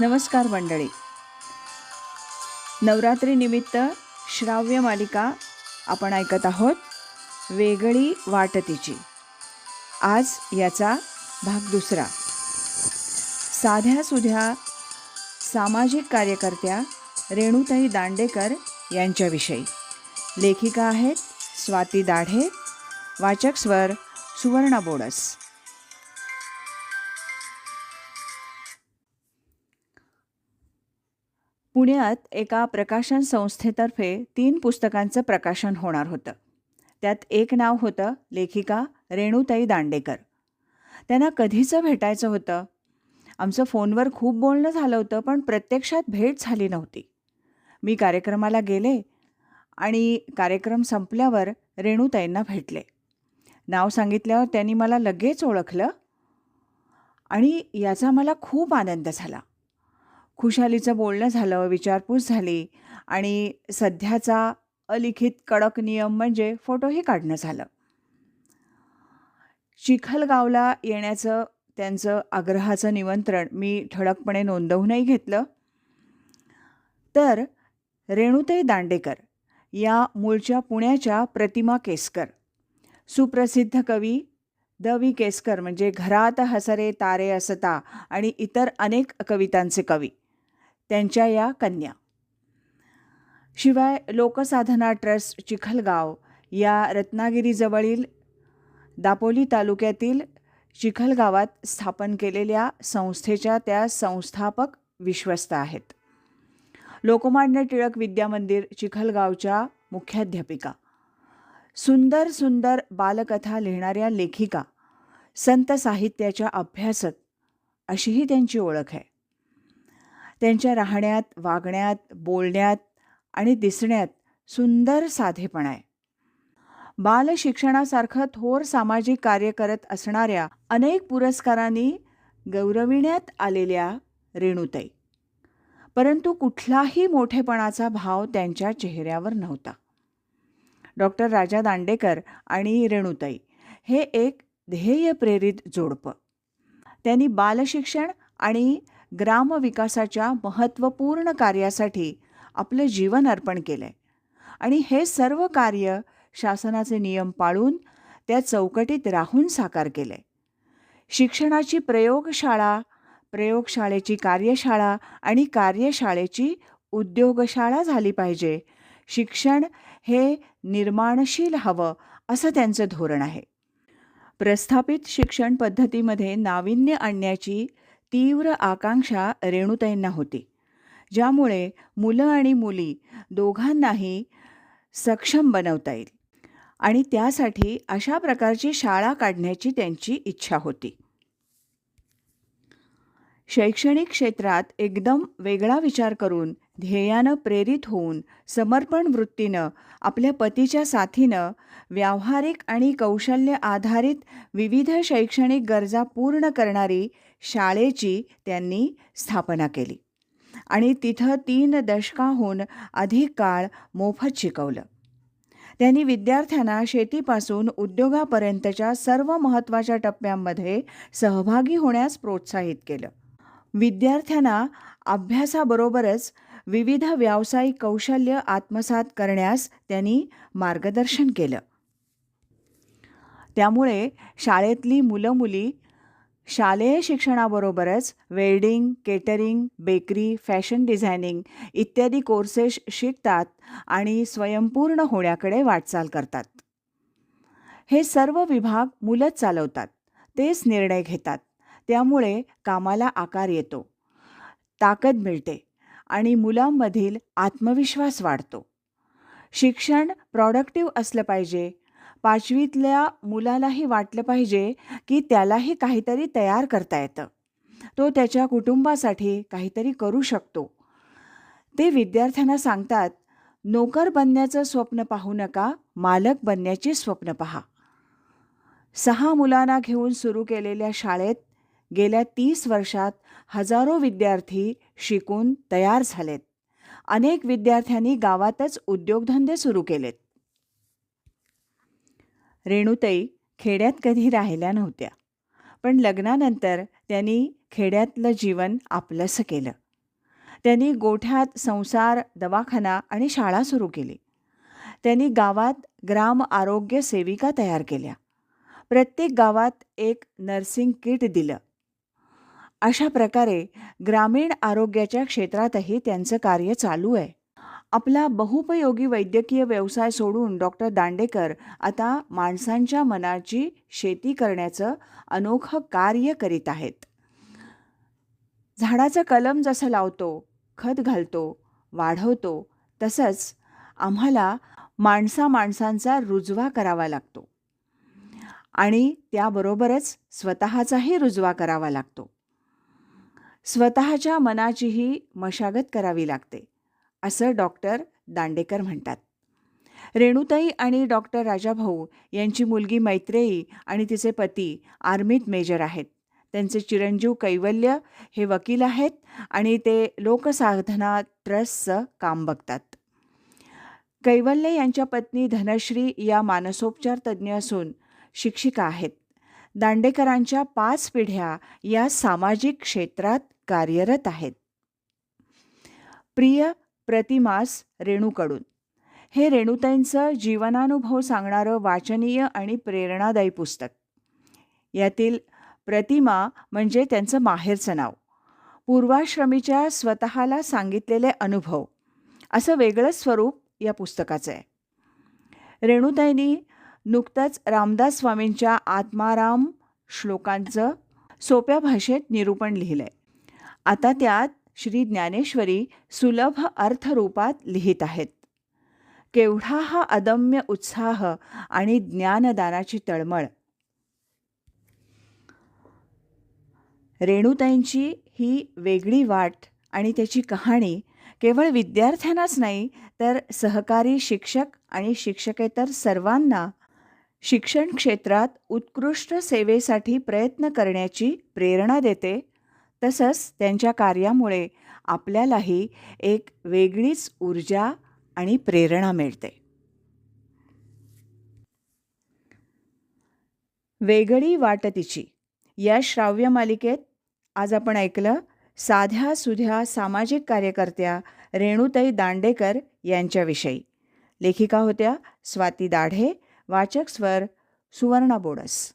नमस्कार मंडळी. नवरात्रीनिमित्त श्राव्य मालिका आपण ऐकत आहोत वेगळी वाट तिची आज याचा भाग दुसरा. साध्या सुध्या सामाजिक कार्यकर्त्या रेणुताई दांडेकर यांच्याविषयी. लेखिका आहेत स्वाती दाढे वाचक स्वर सुवर्णा बोडस. पुण्यात एका प्रकाशन संस्थेतर्फे तीन पुस्तकांचं प्रकाशन होणार होतं. त्यात एक नाव होतं लेखिका रेणुताई दांडेकर. त्यांना कधीचं भेटायचं होतं? आमचं फोनवर खूप बोलणं झालं होतं पण प्रत्यक्षात भेट झाली नव्हती. मी कार्यक्रमाला गेले आणि कार्यक्रम संपल्यावर रेणुताईंना भेटले. नाव सांगितल्यावर त्यांनी मला लगेच ओळखलं आणि याचा मला खूप आनंद झाला. खुशालीचं बोलणं झालं विचारपूस झाली आणि सध्याचा अलिखित कडक नियम म्हणजे फोटोही काढणं झालं. चिखलगावला येण्याचं त्यांचं आग्रहाचं निमंत्रण मी ठळकपणे नोंदवूनही घेतलं. तर रेणुताई दांडेकर या मूळच्या पुण्याच्या प्रतिमा केसकर सुप्रसिद्ध कवी द वि केसकर म्हणजे घरात हसरे तारे असता आणि इतर अनेक कवितांचे कवी. त्यांच्या या कन्या. शिवाय लोकसाधना ट्रस्ट चिखलगाव या रत्नागिरीजवळील दापोली तालुक्यातील चिखलगावात स्थापन केलेल्या संस्थेच्या त्या संस्थापक विश्वस्त आहेत. लोकमान्य टिळक विद्यामंदिर चिखलगावच्या मुख्याध्यापिका. सुंदर सुंदर बालकथा लिहिणाऱ्या लेखिका संत साहित्याच्या अभ्यासक अशीही त्यांची ओळख आहे. त्यांच्या राहण्यात वागण्यात बोलण्यात आणि दिसण्यात सुंदर साधेपणा आहे. बालशिक्षणासारखं थोर सामाजिक कार्य करत असणाऱ्या अनेक पुरस्कारांनी गौरविण्यात आलेल्या रेणुताई. परंतु कुठलाही मोठेपणाचा भाव त्यांच्या चेहऱ्यावर नव्हता. डॉक्टर राजा दांडेकर आणि रेणुताई हे एक ध्येयप्रेरित जोडपं. त्यांनी बालशिक्षण आणि ग्रामविकासाच्या महत्त्वपूर्ण कार्यासाठी आपलं जीवन अर्पण केलं आहे आणि हे सर्व कार्य शासनाचे नियम पाळून त्या चौकटीत राहून साकार केलं आहे शिक्षणाची प्रयोगशाळा प्रयोगशाळेची कार्यशाळा आणि कार्यशाळेची उद्योगशाळा झाली पाहिजे. शिक्षण हे निर्माणशील हवं असं त्यांचं धोरण आहे. प्रस्थापित शिक्षण पद्धतीमध्ये नाविन्य आणण्याची तीव्र आकांक्षा रेणुताईंना होती. ज्यामुळे मुलं आणि मुली दोघांनाही सक्षम बनवता येईल आणि त्यासाठी अशा प्रकारची शाळा काढण्याची त्यांची इच्छा होती. शैक्षणिक क्षेत्रात एकदम वेगळा विचार करून ध्येयानं प्रेरित होऊन समर्पण वृत्तीनं आपल्या पतीच्या साथीनं व्यावहारिक आणि कौशल्य आधारित विविध शैक्षणिक गरजा पूर्ण करणारी शाळेची त्यांनी स्थापना केली. आणि तिथं तीन दशकाहून अधिक काळ मोफत शिकवलं. त्यांनी विद्यार्थ्यांना शेतीपासून उद्योगापर्यंतच्या सर्व महत्त्वाच्या टप्प्यांमध्ये सहभागी होण्यास प्रोत्साहित केलं. विद्यार्थ्यांना अभ्यासाबरोबरच विविध व्यावसायिक कौशल्य आत्मसात करण्यास त्यांनी मार्गदर्शन केलं. त्यामुळे शाळेतली मुलं मुली शालेय शिक्षणाबरोबरच welding catering bakery fashion designing इत्यादी कोर्सेस शिकतात आणि स्वयंपूर्ण होण्याकडे वाटचाल करतात. हे सर्व विभाग मुलंच चालवतात तेच निर्णय घेतात. त्यामुळे कामाला आकार येतो. ताकद मिळते. आणि मुलांमधील आत्मविश्वास वाढतो. शिक्षण प्रॉडक्टिव्ह असलं पाहिजे. पाचवीतल्या मुलालाही वाटलं पाहिजे की त्यालाही काहीतरी तयार करता येतं. तो त्याच्या कुटुंबासाठी काहीतरी करू शकतो. ते विद्यार्थ्यांना सांगतात नोकर बनण्याचं स्वप्न पाहू नका मालक बनण्याची स्वप्न पहा. सहा मुलांना घेऊन सुरू केलेल्या शाळेत गेल्या तीस वर्षात हजारो विद्यार्थी शिकून तयार झालेत. अनेक विद्यार्थ्यांनी गावातच उद्योगधंदे सुरू केलेत. रेणुताई खेड्यात कधी राहिल्या नव्हत्या. पण लग्नानंतर त्यांनी खेड्यातलं जीवन आपलंसं केलं. त्यांनी गोठ्यात संसार दवाखाना आणि शाळा सुरू केली. त्यांनी गावात ग्राम आरोग्य सेविका तयार केल्या. प्रत्येक गावात एक नर्सिंग किट दिलं. अशा प्रकारे ग्रामीण आरोग्याच्या क्षेत्रातही त्यांचं कार्य चालू आहे. आपला बहुपयोगी वैद्यकीय व्यवसाय सोडून डॉक्टर दांडेकर आता माणसांच्या मनाची शेती करण्याचं अनोखं कार्य करीत आहेत. झाडाचं कलम जसं लावतो खत घालतो वाढवतो तसंच आम्हाला माणसा माणसांचा रुजवा करावा लागतो. आणि त्याबरोबरच स्वतःचाही रुजवा करावा लागतो. स्वतःच्या मनाचीही मशागत करावी लागते असं डॉक्टर दांडेकर म्हणतात. रेणुताई आणि डॉक्टर राजाभाऊ यांची मुलगी मैत्रेयी आणि तिचे पती आर्मीत मेजर आहेत. त्यांचे चिरंजीव कैवल्य हे वकील आहेत आणि ते लोकसाधना ट्रस्टचं काम बघतात. कैवल्य यांच्या पत्नी धनश्री या मानसोपचार तज्ज्ञ असून शिक्षिका आहेत. दांडेकरांच्या पाच पिढ्या या सामाजिक क्षेत्रात कार्यरत आहेत. प्रिय प्रतिमास रेणूकडून. हे रेणुताईंचं जीवनानुभव सांगणारं वाचनीय आणि प्रेरणादायी पुस्तक. यातील प्रतिमा म्हणजे त्यांचं माहेरचं नाव. पूर्वाश्रमीच्या स्वतःला सांगितलेले अनुभव. असं वेगळंच स्वरूप या पुस्तकाचं आहे. रेणुताईंनी नुकतंच रामदास स्वामींच्या आत्माराम श्लोकांचं सोप्या भाषेत निरूपण लिहिलं आहे आता त्यात श्री ज्ञानेश्वरी सुलभ अर्थरूपात लिहित आहेत. केवढा हा अदम्य उत्साह आणि ज्ञानदानाची तळमळ. रेणुताईंची ही वेगळी वाट आणि त्याची कहाणी केवळ विद्यार्थ्यांनाच नाही तर सहकारी शिक्षक आणि शिक्षकेतर सर्वांना शिक्षण क्षेत्रात उत्कृष्ट सेवेसाठी प्रयत्न करण्याची प्रेरणा देते तसंच त्यांच्या कार्यामुळे आपल्यालाही एक वेगळीच ऊर्जा आणि प्रेरणा मिळते. वेगळी वाट तिची या श्राव्य मालिकेत आज आपण ऐकलं साध्या सुध्या सामाजिक कार्यकर्त्या रेणुताई दांडेकर यांच्याविषयी. लेखिका होत्या स्वाती दाढे वाचक स्वर सुवर्णा बोडस.